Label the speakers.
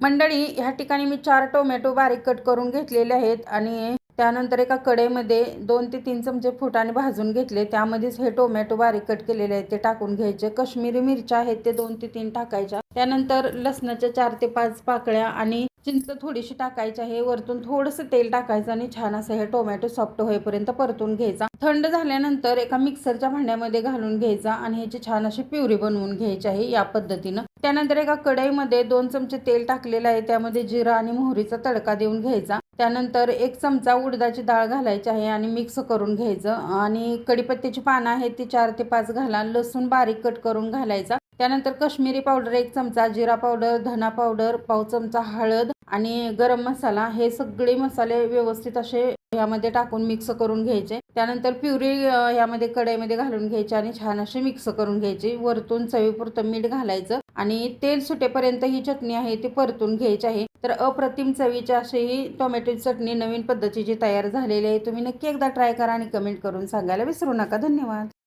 Speaker 1: मंडळी ह्या ठिकाणी मी चार टोमॅटो बारीक कट करून घेतलेले आहेत आणि त्यानंतर एका कडेमध्ये दोन ते तीन चमचे फुटाने भाजून घेतले. त्यामध्येच हे टोमॅटो बारीक कट केलेले आहेत ते टाकून घ्यायचे. कश्मीरी मिरच्या आहेत ते दोन ते तीन टाकायच्या. त्यानंतर लसणाच्या चार ते पाच पाकळ्या आणि चिंच थोडीशी टाकायची आहे. वरतून थोडंसं तेल टाकायचं आणि छान असं हे टोमॅटो सॉफ्ट होईपर्यंत परतून घ्यायचा. थंड झाल्यानंतर एका मिक्सरच्या भांड्यामध्ये घालून घ्यायचा आणि ह्याची छान अशी प्युरी बनवून घ्यायची आहे या पद्धतीनं. त्यानंतर एका कढईमध्ये दोन चमचे तेल टाकलेलं आहे. त्यामध्ये जिरा आणि मोहरीचा तडका देऊन घ्यायचा. त्यानंतर एक चमचा उडदाची डाळ घालायची आहे आणि मिक्स करून घ्यायचं. आणि कडीपत्त्याची पानं आहेत ती चार ते पाच घाला. लसूण बारीक कट करून घालायचा. त्यानंतर कश्मीरी पावडर एक चमचा जिरा पावडर धना पावडर पाव चमचा हळद आणि गरम मसाला. हे सगळे मसाले व्यवस्थित असे यामध्ये टाकून मिक्स करून घ्यायचे. त्यानंतर प्युरी यामध्ये कढईमध्ये घालून घ्यायची आणि छान अशी मिक्स करून घ्यायची. वरतून चवीपुरतं मीठ घालायचं आणि तेल सुटेपर्यंत ही चटणी आहे ती परतून घ्यायची आहे. तर अप्रतिम चवीची अशी ही टोमॅटोची चटणी नवीन पद्धतीची तयार झालेली आहे. तुम्ही नक्की एकदा ट्राय करा आणि कमेंट करून सांगायला विसरू नका. धन्यवाद.